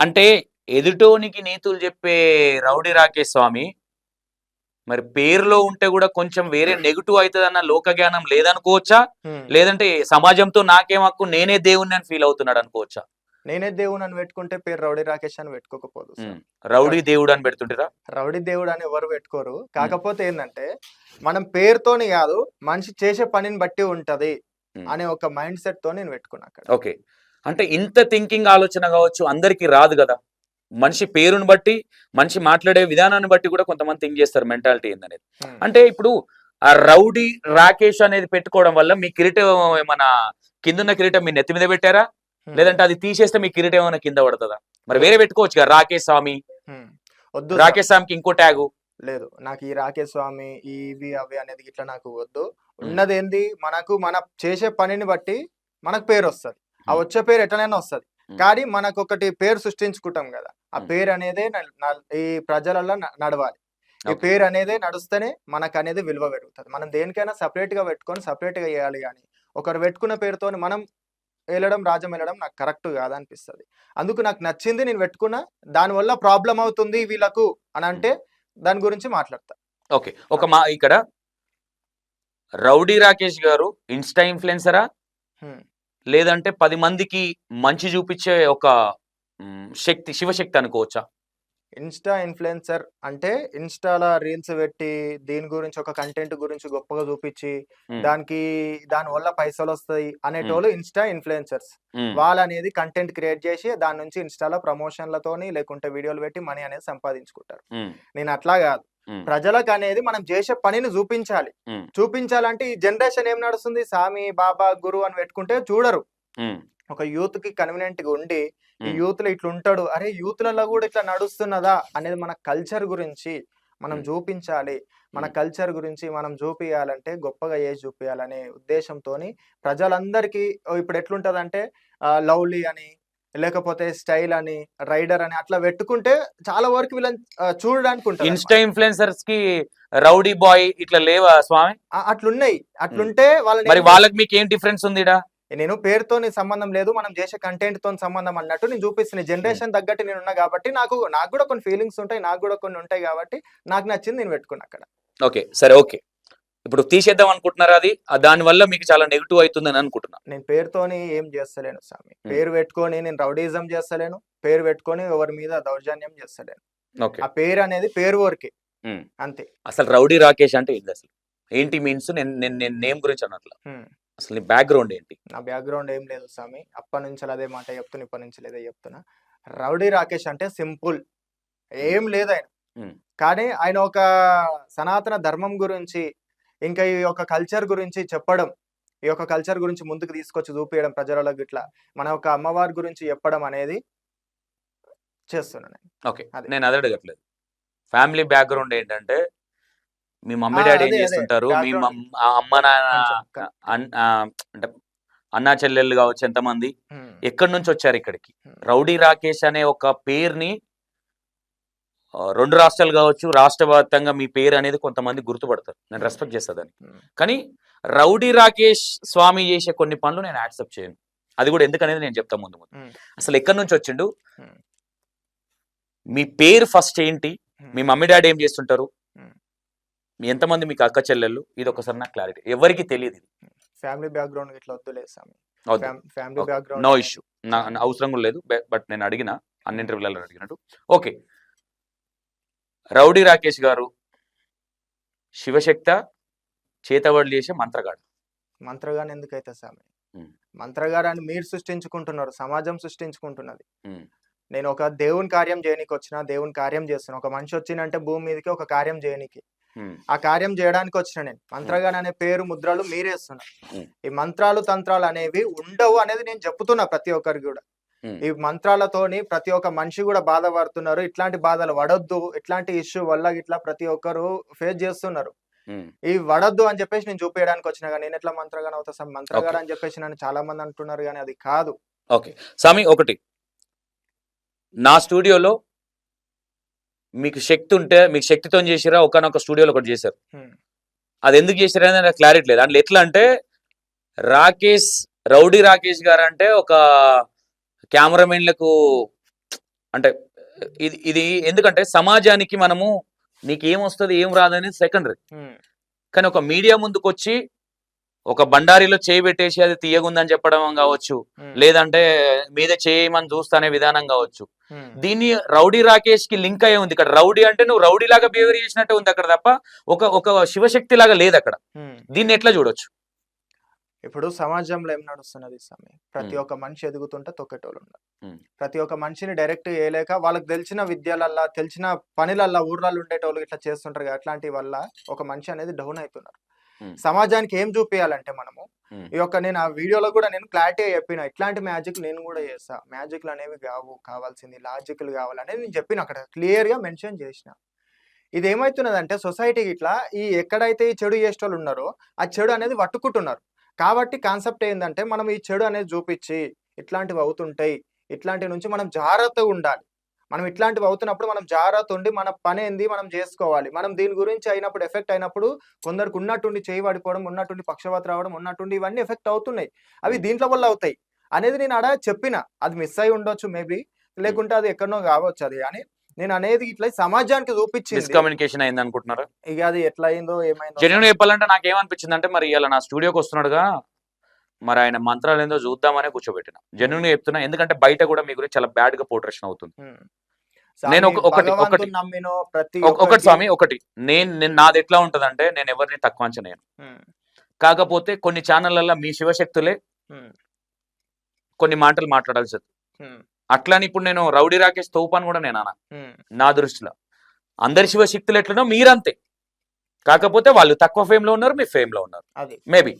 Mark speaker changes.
Speaker 1: అంటే ఎదుటోనికి నీతులు చెప్పే రౌడీ రాకేష్ స్వామి మరి పేరులో ఉంటే కూడా కొంచెం వేరే నెగిటివ్ అవుతుందన్న లోక జ్ఞానం లేదనుకోవచ్చా?
Speaker 2: హ్మ్.
Speaker 1: లేదంటే సమాజంతో నాకేం హక్కు? నేనే దేవుణ్ణి అని ఫీల్ అవుతున్నాడు అనుకోవచ్చా?
Speaker 2: నేనే దేవుడు అని పెట్టుకుంటే పేరు రౌడీ రాకేష్ అని పెట్టుకోకపోదు.
Speaker 1: ఉమ్. రౌడీ దేవుడు అని పెడుతుంటారా?
Speaker 2: రౌడీ దేవుడు అని ఎవరు పెట్టుకోరు. కాకపోతే ఏంటంటే మనం పేరుతోని కాదు మనిషి చేసే పనిని బట్టి ఉంటది. అనే ఒక మైండ్ సెట్తో నేను పెట్టుకున్నా అక్కడ.
Speaker 1: ఓకే. అంటే ఇంత థింకింగ్ ఆలోచన కావచ్చు అందరికీ రాదు కదా. మనిషి పేరుని బట్టి మనిషి మాట్లాడే విధానాన్ని బట్టి కూడా కొంతమంది థింక్ చేస్తారు మెంటాలిటీ ఏందనేది.
Speaker 2: హ్మ్.
Speaker 1: అంటే ఇప్పుడు ఆ రౌడీ రాకేష్ అనేది పెట్టుకోవడం వల్ల మీ కిరీటం ఏమైనా కిందున్న కిరీటం మీ నెత్తి మీద పెట్టారా?
Speaker 2: హ్మ్.
Speaker 1: లేదంటే అది తీసేస్తే మీ కిరీటం ఏమైనా కింద పడుతుందా? మరి వేరే పెట్టుకోవచ్చు కదా రాకేష్ స్వామి.
Speaker 2: హ్మ్. వద్దు.
Speaker 1: రాకేష్ స్వామికి ఇంకో ట్యాగు
Speaker 2: లేదు నాకు ఈ రాకేష్ స్వామి ఇవి అవి అనేది ఇట్లా నాకు వద్దు. ఉన్నది ఏంది మనకు మన చేసే పనిని బట్టి మనకు పేరు వస్తది. ఆ. వచ్చే పేరు ఎట్లనైనా వస్తది. కానీ మనకు ఒకటి పేరు సృష్టించుకుంటాం కదా ఆ. పేరు అనేదే ఈ ప్రజలలో నడవాలి ఈ. పేరు అనేదే నడుస్తేనే మనకు అనేది విలువ పెరుగుతుంది మనం దేనికైనా సపరేట్గా పెట్టుకొని సపరేట్గా చేయాలి కానీ ఒకరు పెట్టుకున్న పేరుతోని మనం వెళ్ళడం రాజ్యం వెళ్ళడం నాకు కరెక్ట్ కాదనిపిస్తుంది అందుకు నాకు నచ్చింది నేను పెట్టుకున్నా దానివల్ల ప్రాబ్లం అవుతుంది వీళ్ళకు అని అంటే దాని గురించి మాట్లాడతా
Speaker 1: ఓకే ఒక మా ఇక్కడ రౌడీ రాకేష్ గారు ఇన్స్టా ఇన్ఫ్లుయెన్సరా. లేదంటే పది మందికి మంచి చూపించే ఒక శక్తి శివశక్తి అనుకోవచ్చా?
Speaker 2: ఇన్స్టా ఇన్ఫ్లుయెన్సర్ అంటే ఇన్స్టాలో రీల్స్ పెట్టి దీని గురించి ఒక కంటెంట్ గురించి గొప్పగా చూపించి దానికి దాని వల్ల పైసలు వస్తాయి అనేటోళ్ళు ఇన్స్టా ఇన్ఫ్లుయెన్సర్స్. వాళ్ళు అనేది కంటెంట్ క్రియేట్ చేసి దాని నుంచి ఇన్స్టాలో ప్రమోషన్లతోని లేకుంటే వీడియోలు పెట్టి మనీ అనేది సంపాదించుకుంటారు. నేను అట్లా కాదు. ప్రజలకు అనేది మనం చేసే పనిని చూపించాలి. చూపించాలంటే ఈ జనరేషన్ ఏం నడుస్తుంది సామి బాబా గురు అని పెట్టుకుంటే చూడరు ఒక యూత్కి కన్వీనియంట్గా ఉండి ఈ. యూత్లో ఇట్లా ఉంటాడు అరే యూత్లలో కూడా ఇట్లా నడుస్తున్నదా అనేది మన కల్చర్ గురించి మనం. చూపించాలి మన. కల్చర్ గురించి మనం చూపియాలంటే గొప్పగా ఏ చూపియాలనే ఉద్దేశంతో ప్రజలందరికీ ఇప్పుడు ఎట్లుంటదంటే లవ్లీ అని లేకపోతే స్టైల్ అని రైడర్ అని అట్లా పెట్టుకుంటే చాలా వరకు వీళ్ళని చూడడానికి ఉంటుంది
Speaker 1: ఇన్స్టా ఇన్ఫ్లుయెన్సర్స్కి రౌడీ బాయ్ ఇట్లా లేవా స్వామి?
Speaker 2: అట్లున్నాయి. అట్లుంటే వాళ్ళని
Speaker 1: మరి వాళ్ళకి మీకు ఏం డిఫరెన్స్ ఉంది ఈడ?
Speaker 2: నేను పేరుతోని సంబంధం లేదు మనం చేసే కంటెంట్తో సంబంధం అన్నట్టు నేను చూపిస్తున్న జనరేషన్ తగ్గట్టు నేను ఉన్నా కాబట్టి నాకు నాకు కూడా కొన్ని ఫీలింగ్స్ ఉంటాయి నాకు కూడా కొన్ని ఉంటాయి కాబట్టి నాకు నచ్చింది నేను పెట్టుకున్నా అక్కడ.
Speaker 1: ఓకే సరే ఓకే. ఇప్పుడు తీసేద్దాం అనుకుంటున్నారా అది? ఆ దాని వల్ల మీకు చాలా నెగిటివ్ అవుతుందని అనుకుంటున్నా.
Speaker 2: నేను పేరుతోని ఏం చేస్తలేను స్వామి. పేరు పెట్టుకొని నేను రౌడీజం చేస్తలేను. పేరు పెట్టుకొని ఎవరి మీద దౌర్జన్యం చేస్తలేను.
Speaker 1: ఓకే.
Speaker 2: ఆ పేరు అనేది పేరు వరకే.
Speaker 1: ఉమ్.
Speaker 2: అంతే.
Speaker 1: అసలు రౌడీ రాకేష్ అంటే ఏంటి అసలు? ఏంటి మీన్స్ నేను నేను నేను నేమ్ గురించి అన్నట్ల. అసలు నీ బ్యాక్గ్రౌండ్ ఏంటి?
Speaker 2: నా బ్యాక్గ్రౌండ్ ఏం లేదు స్వామి. అప్పటి నుంచి అదే మాట చెప్తున్నా ఇప్పటి నుంచి అదే చెప్తున్నా. రౌడీ రాకేష్ అంటే సింపుల్. ఏం లేదు ఆయన. కానీ ఆయన ఒక సనాతన ధర్మం గురించి ఇంకా ఈ యొక్క కల్చర్ గురించి చెప్పడం ఈ యొక్క కల్చర్ గురించి ముందుకు తీసుకొచ్చి చూపించడం ప్రజలకు ఇట్లా మన ఒక అమ్మవారి గురించి చెప్పడం అనేది చేస్తున్నాను నేను.
Speaker 1: ఓకే
Speaker 2: అదే.
Speaker 1: నేను అదే అడగట్లేదు ఫ్యామిలీ బ్యాక్గ్రౌండ్ ఏంటంటే మీ మమ్మీ డాడీ ఏం. చేస్తుంటారు మీ అమ్మ నాన్న అంటే అన్నా చెల్లెళ్ళు కావచ్చు ఎంతమంది. ఎక్కడి నుంచి వచ్చారు ఇక్కడికి. రౌడీ రాకేష్ అనే ఒక పేరుని రెండు రాష్ట్రాలు కావచ్చు రాష్ట్ర వ్యాప్తంగా మీ పేరు అనేది కొంతమంది గుర్తుపడతారు నేను. రెస్పెక్ట్ చేస్తాదని
Speaker 2: Hmm.
Speaker 1: కానీ రౌడీ రాకేష్ స్వామి చేసే కొన్ని పనులు నేను యాక్సెప్ట్ చేయను అది కూడా ఎందుకనేది నేను చెప్తా ముందు ముందు
Speaker 2: Hmm.
Speaker 1: అసలు ఎక్కడి నుంచి వచ్చిండు
Speaker 2: Hmm.
Speaker 1: మీ పేరు ఫస్ట్ ఏంటి. మీ మమ్మీ డాడీ ఏం చేస్తుంటారు. మీ ఎంతమంది మీకు అక్క చెల్లెళ్ళు ఇది ఒకసారి నాకు క్లారిటీ ఎవరికి తెలియదు ఇది
Speaker 2: ఫ్యామిలీ బ్యాక్గ్రౌండ్ ఇట్లా
Speaker 1: వద్దు.
Speaker 2: ఫ్యామిలీ. బ్యాక్గ్రౌండ్
Speaker 1: నో ఇష్యూ అవసరం కూడా లేదు బట్ నేను అడిగిన అన్ని ఇంటర్వ్యూలలో అడిగినట్టు ఓకే రౌడీ రాకేష్ గారు శివశక్త చేతబడులు చేసే మంత్రగాడు
Speaker 2: మంత్రగాని ఎందుకైతే స్వామి
Speaker 1: Hmm.
Speaker 2: మంత్రగారాన్ని మీరు సృష్టించుకుంటున్నారు సమాజం సృష్టించుకుంటున్నది. నేను ఒక దేవుని కార్యం చేయనీకి వచ్చిన దేవుని కార్యం చేస్తున్నా ఒక మనిషి వచ్చినంటే భూమి మీదకి ఒక కార్యం చేయనీకి. ఆ కార్యం చేయడానికి వచ్చిన నేను మంత్రగాని అనే పేరు ముద్రలు మీరేస్తున్నా. ఈ మంత్రాలు తంత్రాలు అనేవి ఉండవు అనేది నేను చెప్తున్నా ప్రతి ఒక్కరికి కూడా. ఈ మంత్రాలతోని ప్రతి ఒక్క మనిషి కూడా బాధపడుతున్నారు. ఇట్లాంటి బాధలు పడొద్దు ఇట్లాంటి ఇష్యూ వల్ల ఇట్లా ప్రతి ఒక్కరు ఫేస్ చేస్తున్నారు. ఈ వడద్దు అని చెప్పేసి నేను చూపించడానికి వచ్చిన కానీ నేను ఎట్లా మంత్రగాని అవుతా సార్ మంత్రగాడు అని చెప్పేసి నన్ను చాలా మంది అంటున్నారు కానీ అది కాదు.
Speaker 1: ఓకే. స్వామి ఒకటి. నా స్టూడియోలో మీకు శక్తి ఉంటే మీకు శక్తితో చేసిరా? ఒకనొక స్టూడియోలో ఒకటి చేశారు. అది ఎందుకు చేశారు అనేది నాకు క్లారిటీ లేదు. అందులో ఎట్లా అంటే రాకేష్ రౌడీ రాకేష్ గారు అంటే ఒక కెమెరామెన్లకు అంటే ఇది ఇది ఎందుకంటే సమాజానికి మనము నీకు ఏం వస్తుంది ఏం రాదని సెకండరీ కానీ ఒక మీడియా ముందుకు వచ్చి ఒక బండారిలో చేయి పెట్టేసి అది తీయగుందని చెప్పడం కావచ్చు లేదంటే మీద చేయమని చూస్తానే విధానం కావచ్చు. దీన్ని రౌడీ రాకేష్కి లింక్ అయ్యి ఉంది. ఇక్కడ రౌడీ అంటే నువ్వు రౌడీ లాగా బిహేవియర్ చేసినట్టే ఉంది అక్కడ తప్ప ఒక ఒక శివశక్తి లాగా లేదు అక్కడ. దీన్ని ఎట్లా చూడొచ్చు?
Speaker 2: ఇప్పుడు సమాజంలో ఏం నడుస్తున్నది సమయం ప్రతి. ఒక్క మనిషి ఎదుగుతుంటే తొక్కేటోళ్ళు ఉన్నారు. ప్రతి ఒక్క మనిషిని డైరెక్ట్ చేయలేక వాళ్ళకి తెలిసిన విద్యలల్లా తెలిసిన పనులల్లా ఊర్లలో ఉండేటోళ్ళు ఇట్లా చేస్తుంటారు కదా అట్లాంటి వల్ల ఒక మనిషి అనేది డౌన్ అవుతున్నారు. సమాజానికి ఏం చూపించాలంటే మనము. ఈ యొక్క నేను ఆ వీడియోలో కూడా నేను క్లారిటీ చెప్పిన ఇట్లాంటి మ్యాజిక్ నేను కూడా చేస్తా మ్యాజిక్లు అనేవి కావు కావాల్సింది లాజిక్లు కావాలనేది నేను చెప్పిన అక్కడ క్లియర్గా మెన్షన్ చేసిన ఇది ఏమవుతున్నదంటే సొసైటీకి ఇట్లా ఈ ఎక్కడైతే ఈ చెడు చేసేటోళ్ళు ఉన్నారో ఆ చెడు అనేది పట్టుకుంటున్నారు కాబట్టి కాన్సెప్ట్ ఏంటంటే మనం ఈ చెడు అనేది చూపించి ఇట్లాంటివి అవుతుంటాయి. ఇట్లాంటి నుంచి మనం జాగ్రత్తగా ఉండాలి. మనం ఇట్లాంటివి అవుతున్నప్పుడు మనం జాగ్రత్త ఉండి మన పని ఏంది మనం చేసుకోవాలి. మనం దీని గురించి అయినప్పుడు ఎఫెక్ట్ అయినప్పుడు కొందరికి ఉన్నట్టుండి చేయి పడిపోవడం ఉన్నట్టుండి పక్షవాత రావడం ఉన్నట్టుండి ఇవన్నీ ఎఫెక్ట్ అవుతున్నాయి. అవి దీంట్లో వల్ల అవుతాయి. అనేది నేను ఆడ చెప్పిన. అది మిస్ అయి ఉండొచ్చు మేబీ లేకుంటే అది ఎక్కడనో కావచ్చు అది. అని నేను అనేది ఇట్లా సమాజానికి చూపించింది.
Speaker 1: మిస్కమ్యూనికేషన్ అయింది అనుకుంటున్నారా
Speaker 2: ఇక అది ఎట్లా అయిందో ఏమైందో
Speaker 1: జెన్యున్ చెప్పాలంటే నాకు ఏమనిపించింది అంటే మరి ఇలా నా స్టూడియోకి వస్తున్నాడుగా మరి ఆయన మంత్రాలు ఏందో చూద్దామనే కూర్చోబెట్టిన. జెన్యున్ చెప్తున్నా ఎందుకంటే బయట కూడా మీ గురించి చాలా బ్యాడ్గా పోర్ట్రేషన్ అవుతుంది. నేను ఒకటి- ఒకటి. ఒకటి స్వామి ఒకటి. నేను నాది ఎట్లా ఉంటదంటే నేను ఎవరిని తక్కువ అంచనేను కాకపోతే కొన్ని ఛానళ్ళల్లో మీ శివశక్తులే కొన్ని మాటలు మాట్లాడాల్సి అట్లాని ఇప్పుడు నేను రౌడీ రాకేష్ తోపాను కూడా నేను? అన్నా నా దృష్టిలో. అందరి శివశక్తులు ఎట్లనో మీరంతే. కాకపోతే వాళ్ళు తక్కువ ఫేమ్లో ఉన్నారు మీ ఫేమ్లో ఉన్నారు. మేబీ